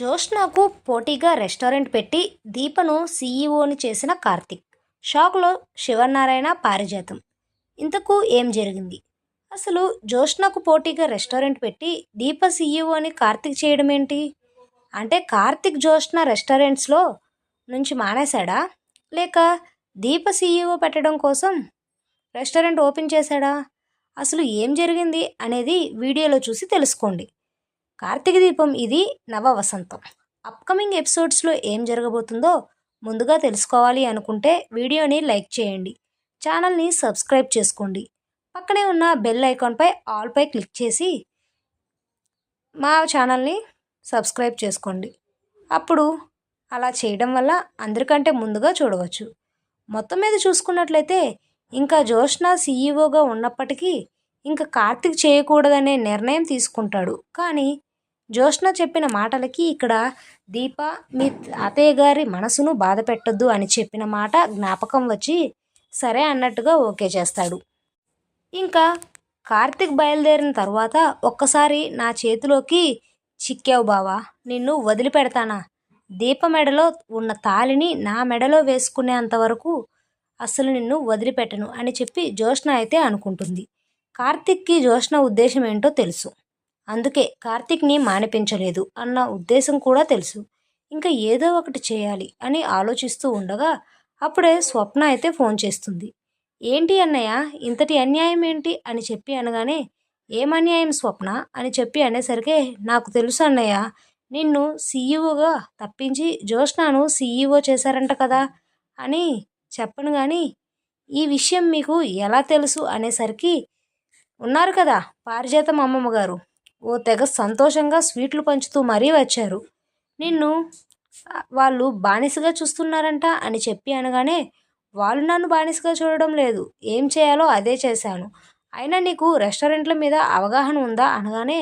జోష్నాకు పోటీగా రెస్టారెంట్ పెట్టి దీపను సీఈఓని చేసిన కార్తిక్. షాక్లో శివనారాయణ పారిజాతం. ఇంతకు ఏం జరిగింది? అసలు జోష్నాకు పోటీగా రెస్టారెంట్ పెట్టి దీప సీఈఓని కార్తిక్ చేయడం ఏంటి అంటే కార్తిక్ జోష్న రెస్టారెంట్స్లో నుంచి మానేశాడా? లేక దీప సీఈఓ పెట్టడం కోసం రెస్టారెంట్ ఓపెన్ చేశాడా? అసలు ఏం జరిగింది అనేది వీడియోలో చూసి తెలుసుకోండి. కార్తీక దీపం ఇది నవ వసంతం. అప్కమింగ్ ఎపిసోడ్స్లో ఏం జరగబోతుందో ముందుగా తెలుసుకోవాలి అనుకుంటే వీడియోని లైక్ చేయండి. ఛానల్ని సబ్స్క్రైబ్ చేసుకోండి. పక్కనే ఉన్న బెల్ ఐకాన్పై ఆల్పై క్లిక్ చేసి మా ఛానల్ని సబ్స్క్రైబ్ చేసుకోండి. అప్పుడు అలా చేయడం వల్ల అందరికంటే ముందుగా చూడవచ్చు. మొత్తం మీద చూసుకున్నట్లయితే ఇంకా జోష్న సీఈఓగా ఉన్నప్పటికీ ఇంకా కార్తిక్ చేయకూడదనే నిర్ణయం తీసుకుంటాడు. కానీ జోష్న చెప్పిన మాటలకి ఇక్కడ దీప మీ అతయ్య గారి మనసును బాధ పెట్టొద్దు అని చెప్పిన మాట జ్ఞాపకం వచ్చి సరే అన్నట్టుగా ఓకే చేస్తాడు. ఇంకా కార్తిక్ బయలుదేరిన తర్వాత ఒక్కసారి నా చేతిలోకి చిక్కావు బావా నిన్ను వదిలిపెడతానా? దీప మెడలో ఉన్న తాలిని నా మెడలో వేసుకునేంత వరకు అసలు నిన్ను వదిలిపెట్టను అని చెప్పి జోష్న అయితే అనుకుంటుంది. కార్తిక్కి జోష్న ఉద్దేశం ఏంటో తెలుసు. అందుకే కార్తిక్ని మానిపించలేదు అన్న ఉద్దేశం కూడా తెలుసు. ఇంకా ఏదో ఒకటి చేయాలి అని ఆలోచిస్తూ ఉండగా అప్పుడే స్వప్న అయితే ఫోన్ చేస్తుంది. ఏంటి అన్నయ్య ఇంతటి అన్యాయం ఏంటి అని చెప్పి అనగానే ఏం అన్యాయం స్వప్న అని చెప్పి అనేసరికి నాకు తెలుసు అన్నయ్య నిన్ను సీఈఓగా తప్పించి జోష్నాను సీఈఓ చేశారంట కదా అని చెప్పను కానీ ఈ విషయం మీకు ఎలా తెలుసు అనేసరికి ఉన్నారు కదా పారిజాతం అమ్మమ్మ గారు. ఓ తెగ సంతోషంగా స్వీట్లు పంచుతూ మరీ వచ్చారు. నిన్ను వాళ్ళు బానిసగా చూస్తున్నారంట అని చెప్పి అనగానే వాళ్ళు నన్ను బానిసగా చూడడం లేదు. ఏం చేయాలో అదే చేశాను. అయినా నీకు రెస్టారెంట్ల మీద అవగాహన ఉందా? అనగానే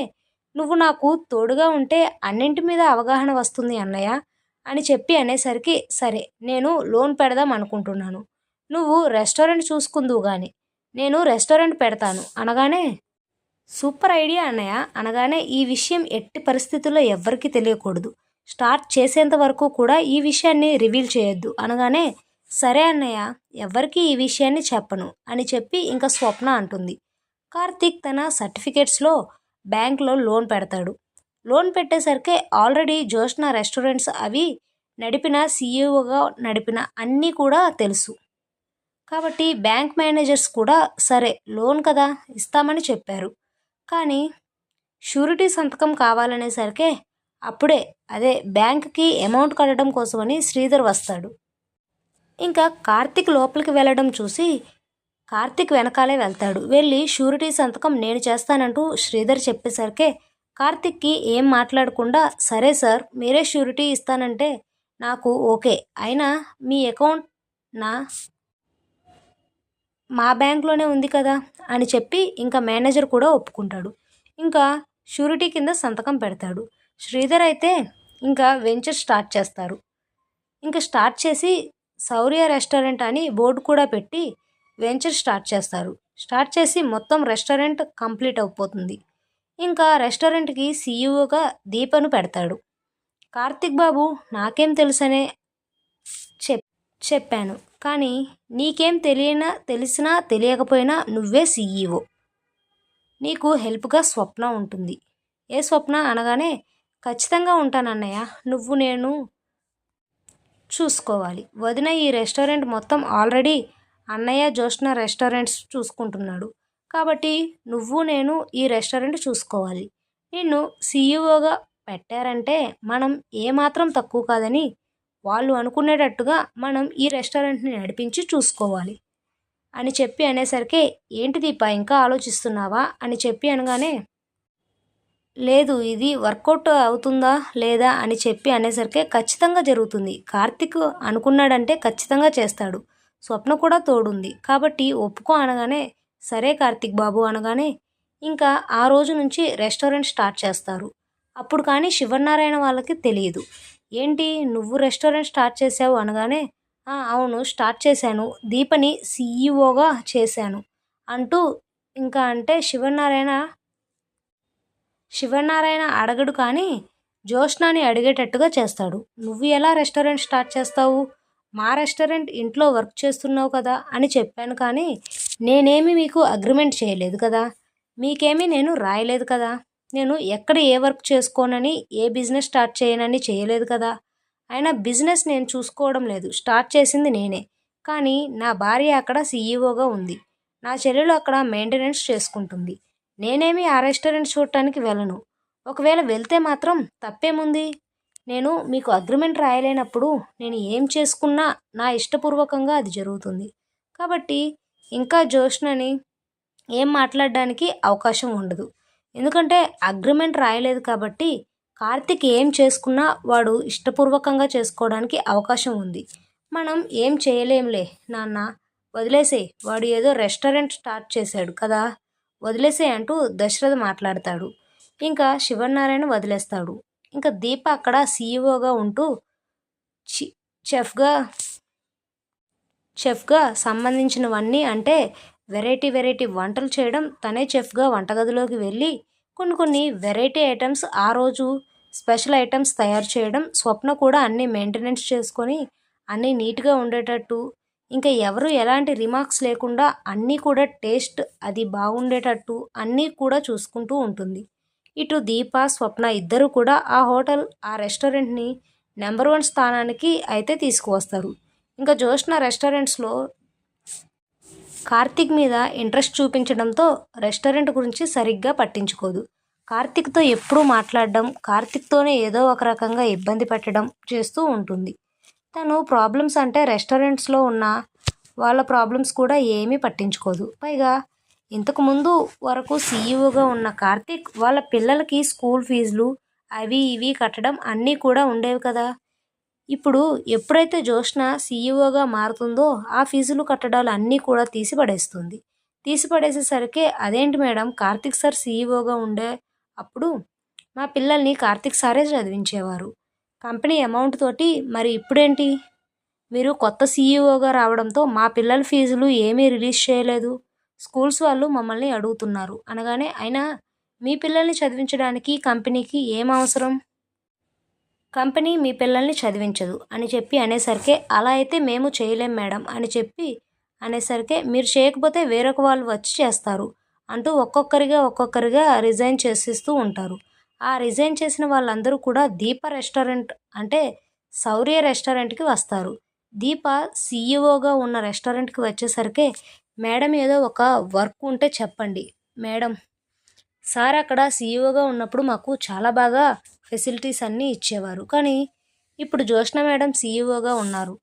నువ్వు నాకు తోడుగా ఉంటే అన్నింటి మీద అవగాహన వస్తుంది అన్నయ్య అని చెప్పి అనేసరికి సరే నేను లోన్ పెడదాం అనుకుంటున్నాను. నువ్వు రెస్టారెంట్ చూసుకుందువు కానీ నేను రెస్టారెంట్ పెడతాను. అనగానే సూపర్ ఐడియా అన్నయ్య. అనగానే ఈ విషయం ఎట్టి పరిస్థితుల్లో ఎవ్వరికీ తెలియకూడదు. స్టార్ట్ చేసేంత వరకు కూడా ఈ విషయాన్ని రివీల్ చేయొద్దు. అనగానే సరే అన్నయ్య. ఎవ్వరికీ ఈ విషయాన్ని చెప్పను అని చెప్పి ఇంకా స్వప్న అంటుంది. కార్తీక్ తన సర్టిఫికేట్స్లో బ్యాంక్లో లోన్ పెడతాడు. లోన్ పెట్టేసరికి ఆల్రెడీ జోష్న రెస్టారెంట్స్ అవి నడిపిన సీఈఓగా నడిపిన అన్నీ కూడా తెలుసు. కాబట్టి బ్యాంక్ మేనేజర్స్ కూడా సరే లోన్ కదా ఇస్తామని చెప్పారు. కానీ షూరిటీ సంతకం కావాలనేసరికే అప్పుడే అదే బ్యాంక్కి అమౌంట్ కట్టడం కోసమని శ్రీధర్ వస్తాడు. ఇంకా కార్తిక్ లోపలికి వెళ్ళడం చూసి కార్తిక్ వెనకాలే వెళ్తాడు. వెళ్ళి షూరిటీ సంతకం నేను చేస్తానంటూ శ్రీధర్ చెప్పేసరికే కార్తిక్కి ఏం మాట్లాడకుండా సరే సార్ మీరే షూరిటీ ఇస్తానంటే నాకు ఓకే. అయినా మీ అకౌంట్ నా మా బ్యాంక్లోనే ఉంది కదా అని చెప్పి ఇంకా మేనేజర్ కూడా ఒప్పుకుంటాడు. ఇంకా షూరిటీ కింద సంతకం పెడతాడు. శ్రీధర్ అయితే ఇంకా వెంచర్ స్టార్ట్ చేస్తారు. ఇంకా స్టార్ట్ చేసి శౌర్య రెస్టారెంట్ అని బోర్డు కూడా పెట్టి వెంచర్ స్టార్ట్ చేస్తారు. స్టార్ట్ చేసి మొత్తం రెస్టారెంట్ కంప్లీట్ అయిపోతుంది. ఇంకా రెస్టారెంట్కి సీఈఓగా దీపను పెడతాడు. కార్తిక్ బాబు నాకేం తెలుసనే చెప్ చెప్పాను. కానీ నీకేం తెలియనా తెలిసినా తెలియకపోయినా నువ్వే సీఈఓ నీకు హెల్ప్గా స్వప్న ఉంటుంది. ఏ స్వప్న అనగానే ఖచ్చితంగా ఉంటానన్నయ్య నువ్వు నేను చూసుకోవాలి. వదిన ఈ రెస్టారెంట్ మొత్తం ఆల్రెడీ అన్నయ్య జోష్న రెస్టారెంట్స్ చూసుకుంటున్నాడు. కాబట్టి నువ్వు నేను ఈ రెస్టారెంట్ చూసుకోవాలి. నిన్ను సీఈఓగా పెట్టారంటే మనం ఏమాత్రం తక్కువ కాదని వాళ్ళు అనుకునేటట్టుగా మనం ఈ రెస్టారెంట్ని నడిపించి చూసుకోవాలి. అని చెప్పి అనేసరికి ఏంటి దీప ఇంకా ఆలోచిస్తున్నావా? అని చెప్పి అనగానే లేదు ఇది వర్కౌట్ అవుతుందా లేదా? అని చెప్పి అనేసరికి ఖచ్చితంగా జరుగుతుంది. కార్తిక్ అనుకున్నాడంటే ఖచ్చితంగా చేస్తాడు. స్వప్న కూడా తోడుంది. కాబట్టి ఒప్పుకో అనగానే సరే కార్తిక్ బాబు అనగానే ఇంకా ఆ రోజు నుంచి రెస్టారెంట్ స్టార్ట్ చేస్తారు. అప్పుడు కానీ శివనారాయణ వాళ్ళకి తెలియదు. ఏంటి నువ్వు రెస్టారెంట్ స్టార్ట్ చేసావు అనగానే అవును స్టార్ట్ చేశాను. దీపని సీఈఓగా చేశాను. అంటూ ఇంకా అంటే శివనారాయణ శివనారాయణ అడగడు కానీ జోష్నాని అడిగేటట్టుగా చేస్తాడు. నువ్వు ఎలా రెస్టారెంట్ స్టార్ట్ చేస్తావు? మా రెస్టారెంట్ ఇంట్లో వర్క్ చేస్తున్నావు కదా అని చెప్పాను కానీ నేనేమి మీకు అగ్రిమెంట్ చేయలేదు కదా. మీకేమీ నేను రాయలేదు కదా. నేను ఎక్కడ ఏ వర్క్ చేసుకోనని ఏ బిజినెస్ స్టార్ట్ చేయనని చేయలేదు కదా. అయినా బిజినెస్ నేను చూసుకోవడం లేదు. స్టార్ట్ చేసింది నేనే. కానీ నా భార్య అక్కడ సీఈఓగా ఉంది. నా చెల్లెలు అక్కడ మెయింటెనెన్స్ చేసుకుంటుంది. నేనేమి ఆ రెస్టారెంట్ చూడటానికి వెళ్ళను. ఒకవేళ వెళ్తే మాత్రం తప్పేముంది? నేను మీకు అగ్రిమెంట్ రాయలేనప్పుడు నేను ఏం చేసుకున్నా నా ఇష్టపూర్వకంగా అది జరుగుతుంది. కాబట్టి ఇంకా జోష్నని ఏం మాట్లాడడానికి అవకాశం ఉండదు. ఎందుకంటే అగ్రిమెంట్ రాయలేదు కాబట్టి కార్తిక్ ఏం చేసుకున్నా వాడు ఇష్టపూర్వకంగా చేసుకోవడానికి అవకాశం ఉంది. మనం ఏం చేయలేంలే నాన్న వదిలేసే. వాడు ఏదో రెస్టారెంట్ స్టార్ట్ చేశాడు కదా వదిలేసే అంటూ దశరథ మాట్లాడతాడు. ఇంకా శివనారాయణ వదిలేస్తాడు. ఇంకా దీప అక్కడ సీఈఓగా ఉంటూ చెఫ్గా చెఫ్గా సంబంధించినవన్నీ అంటే వెరైటీ వెరైటీ వంటలు చేయడం తనే చెఫ్గా వంటగదిలోకి వెళ్ళి కొన్ని కొన్ని వెరైటీ ఐటమ్స్ ఆ రోజు స్పెషల్ ఐటమ్స్ తయారు చేయడం స్వప్న కూడా అన్నీ మెయింటెనెన్స్ చేసుకొని అన్నీ నీట్గా ఉండేటట్టు ఇంకా ఎవరు ఎలాంటి రిమార్క్స్ లేకుండా అన్నీ కూడా టేస్ట్ అది బాగుండేటట్టు అన్నీ కూడా చూసుకుంటూ ఉంటుంది. ఇటు దీప స్వప్న ఇద్దరు కూడా ఆ హోటల్ ఆ రెస్టారెంట్ని నెంబర్ వన్ స్థానానికి అయితే తీసుకువస్తారు. ఇంకా జోష్న రెస్టారెంట్స్లో కార్తీక్ మీద ఇంట్రెస్ట్ చూపించడంతో రెస్టారెంట్ గురించి సరిగ్గా పట్టించుకోదు. కార్తీక్తో ఎప్పుడూ మాట్లాడడం కార్తిక్తోనే ఏదో ఒక రకంగా ఇబ్బంది పెట్టడం చేస్తూ ఉంటుంది. తను ప్రాబ్లమ్స్ అంటే రెస్టారెంట్స్లో ఉన్న వాళ్ళ ప్రాబ్లమ్స్ కూడా ఏమీ పట్టించుకోదు. పైగా ఇంతకుముందు వరకు సీఈఓగా ఉన్న కార్తిక్ వాళ్ళ పిల్లలకి స్కూల్ ఫీజులు అవి ఇవి కట్టడం అన్నీ కూడా ఉండేవి కదా. ఇప్పుడు ఎప్పుడైతే జోష్న సీఈఓగా మారుతుందో ఆ ఫీజులు కట్టడాలు అన్నీ కూడా తీసి పడేస్తుంది తీసి పడేసేసరికి అదేంటి మేడం కార్తిక్ సార్ సీఈఓగా ఉండే అప్పుడు మా పిల్లల్ని కార్తిక్ సారే చదివించేవారు. కంపెనీ అమౌంట్ తోటి మరి ఇప్పుడేంటి? మీరు కొత్త సీఈఓగా రావడంతో మా పిల్లల ఫీజులు ఏమీ రిలీజ్ చేయలేదు. స్కూల్స్ వాళ్ళు మమ్మల్ని అడుగుతున్నారు. అనగానే అయినా మీ పిల్లల్ని చదివించడానికి కంపెనీకి ఏం అవసరం? కంపెనీ మీ పిల్లల్ని చదివించదు అని చెప్పి అనేసరికి అలా అయితే మేము చేయలేం మేడం అని చెప్పి అనేసరికి మీరు చేయకపోతే వేరొక వాళ్ళు వచ్చి చేస్తారు అంటూ ఒక్కొక్కరిగా ఒక్కొక్కరిగా రిజైన్ చేసిస్తూ ఉంటారు. ఆ రిజైన్ చేసిన వాళ్ళందరూ కూడా దీప రెస్టారెంట్ అంటే శౌర్య రెస్టారెంట్కి వస్తారు. దీప సీఈఓగా ఉన్న రెస్టారెంట్కి వచ్చేసరికి మేడం ఏదో ఒక వర్క్ ఉంటే చెప్పండి. మేడం సార్ అక్కడ సీఈఓగా ఉన్నప్పుడు మాకు చాలా బాగా ఫెసిలిటీస్ అన్నీ ఇచ్చేవారు. కానీ ఇప్పుడు జోష్న మేడం సీఈఓగా ఉన్నారు.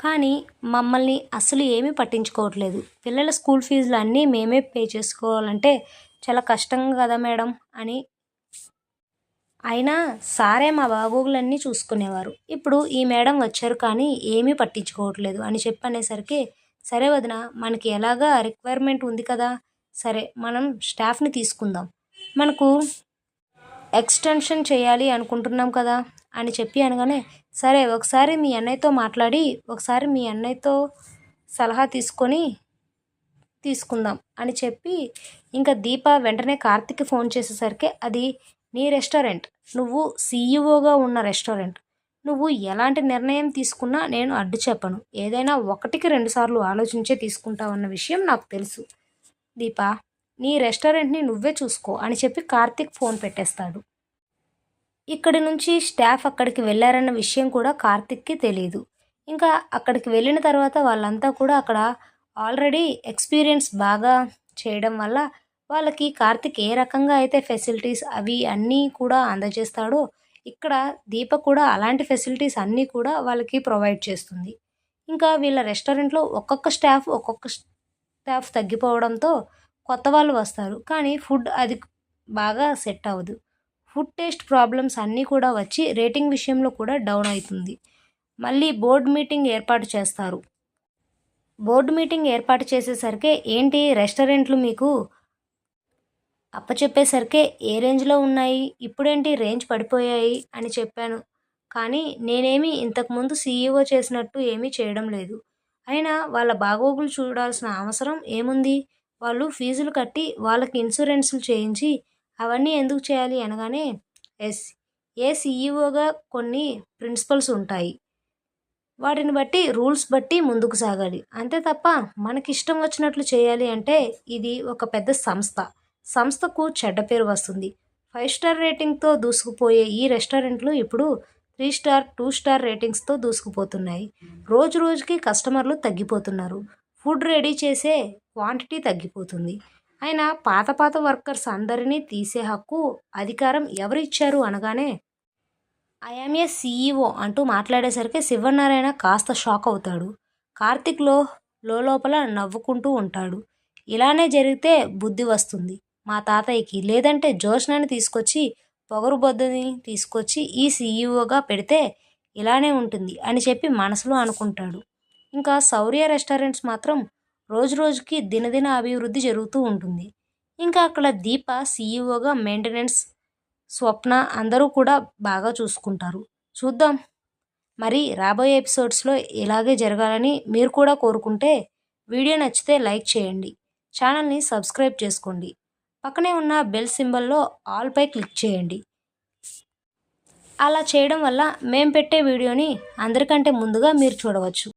కానీ మమ్మల్ని అసలు ఏమీ పట్టించుకోవట్లేదు. పిల్లల స్కూల్ ఫీజులు అన్నీ మేమే పే చేసుకోవాలంటే చాలా కష్టంగా కదా మేడం అని. అయినా సారే మా బాగోగులన్నీ చూసుకునేవారు. ఇప్పుడు ఈ మేడం వచ్చారు కానీ ఏమీ పట్టించుకోవట్లేదు అని చెప్పనేసరికి సరే వదిన మనకి ఎలాగా రిక్వైర్మెంట్ ఉంది కదా? సరే మనం స్టాఫ్ని తీసుకుందాం. మనకు ఎక్స్టెన్షన్ చేయాలి అనుకుంటున్నాం కదా అని చెప్పి అనగానే సరే ఒకసారి మీ అన్నయ్యతో మాట్లాడి ఒకసారి మీ అన్నయ్యతో సలహా తీసుకొని తీసుకుందాం అని చెప్పి ఇంకా దీప వెంటనే కార్తిక్కి ఫోన్ చేసేసరికి అది నీ రెస్టారెంట్ నువ్వు సీఈఓగా ఉన్న రెస్టారెంట్ నువ్వు ఎలాంటి నిర్ణయం తీసుకున్నా నేను అడ్డు చెప్పను. ఏదైనా ఒకటికి రెండుసార్లు ఆలోచించే తీసుకుంటావన్న విషయం నాకు తెలుసు. దీప నీ రెస్టారెంట్ని నువ్వే చూసుకో అని చెప్పి కార్తిక్ ఫోన్ పెట్టేస్తాడు. ఇక్కడి నుంచి స్టాఫ్ అక్కడికి వెళ్ళారన్న విషయం కూడా కార్తిక్కి తెలియదు ఇంకా అక్కడికి వెళ్ళిన తర్వాత వాళ్ళంతా కూడా అక్కడ ఆల్రెడీ ఎక్స్పీరియన్స్ బాగా చేయడం వల్ల వాళ్ళకి కార్తిక్ ఏ రకంగా అయితే ఫెసిలిటీస్ అవి అన్నీ కూడా అందజేస్తాడో ఇక్కడ దీప కూడా అలాంటి ఫెసిలిటీస్ అన్నీ కూడా వాళ్ళకి ప్రొవైడ్ చేస్తుంది. ఇంకా వీళ్ళ రెస్టారెంట్లో ఒక్కొక్క స్టాఫ్ ఒక్కొక్క స్టాఫ్ తగ్గిపోవడంతో కొత్త వాళ్ళు వస్తారు. కానీ ఫుడ్ అది బాగా సెట్ అవ్వదు. ఫుడ్ టేస్ట్ ప్రాబ్లమ్స్ అన్నీ కూడా వచ్చి రేటింగ్ విషయంలో కూడా డౌన్ అవుతుంది. మళ్ళీ బోర్డు మీటింగ్ ఏర్పాటు చేస్తారు. బోర్డు మీటింగ్ ఏర్పాటు చేసేసరికి ఏంటి? రెస్టారెంట్లు మీకు అప్పచెప్పేసరికి ఏ రేంజ్లో ఉన్నాయి? ఇప్పుడేంటి రేంజ్ పడిపోయాయి? అని చెప్పాను. కానీ నేనేమి ఇంతకుముందు సీఈఓ చేసినట్టు ఏమీ చేయడం లేదు. అయినా వాళ్ళ బాగోగులు చూడాల్సిన అవసరం ఏముంది? వాళ్ళు ఫీజులు కట్టి వాళ్ళకి ఇన్సూరెన్సులు చేయించి అవన్నీ ఎందుకు చేయాలి అనగానే ఎస్ ఏ సీఈఓగా కొన్ని ప్రిన్సిపల్స్ ఉంటాయి. వాటిని బట్టి రూల్స్ బట్టి ముందుకు సాగాలి. అంతే తప్ప మనకి ఇష్టం వచ్చినట్లు చేయాలి అంటే ఇది ఒక పెద్ద సంస్థ. సంస్థకు చెడ్డ పేరు వస్తుంది. ఫైవ్ స్టార్ రేటింగ్తో దూసుకుపోయే ఈ రెస్టారెంట్లు ఇప్పుడు త్రీ స్టార్ టూ స్టార్ రేటింగ్స్తో దూసుకుపోతున్నాయి. రోజు రోజుకి కస్టమర్లు తగ్గిపోతున్నారు. ఫుడ్ రెడీ చేసే క్వాంటిటీ తగ్గిపోతుంది. ఆయన పాత పాత వర్కర్స్ అందరినీ తీసే హక్కు అధికారం ఎవరు ఇచ్చారు అనగానే ఐఎమ్ ఏ సీఈఓ అంటూ మాట్లాడేసరికి శివనారాయణ కాస్త షాక్ అవుతాడు. కార్తిక్లో లోపల నవ్వుకుంటూ ఉంటాడు. ఇలానే జరిగితే బుద్ధి వస్తుంది. మా తాతయ్యకి లేదంటే జోష్నాని తీసుకొచ్చి పొగరుబొద్దుని తీసుకొచ్చి ఈ సీఈఓగా పెడితే ఇలానే ఉంటుంది అని చెప్పి మనసులో అనుకుంటాడు. ఇంకా శౌర్య రెస్టారెంట్స్ మాత్రం రోజు రోజుకి దినదిన అభివృద్ధి జరుగుతూ ఉంటుంది. ఇంకా అక్కడ దీప సీఈఓగా మెయింటెనెన్స్ స్వప్న అందరూ కూడా బాగా చూసుకుంటారు. చూద్దాం. మరి రాబోయే ఎపిసోడ్స్లో ఇలాగే జరగాలని మీరు కూడా కోరుకుంటే వీడియో నచ్చితే లైక్ చేయండి. ఛానల్ని సబ్స్క్రైబ్ చేసుకోండి. పక్కనే ఉన్న బెల్ సింబల్లో ఆల్పై క్లిక్ చేయండి. అలా చేయడం వల్ల మేము పెట్టే వీడియోని అందరికంటే ముందుగా మీరు చూడవచ్చు.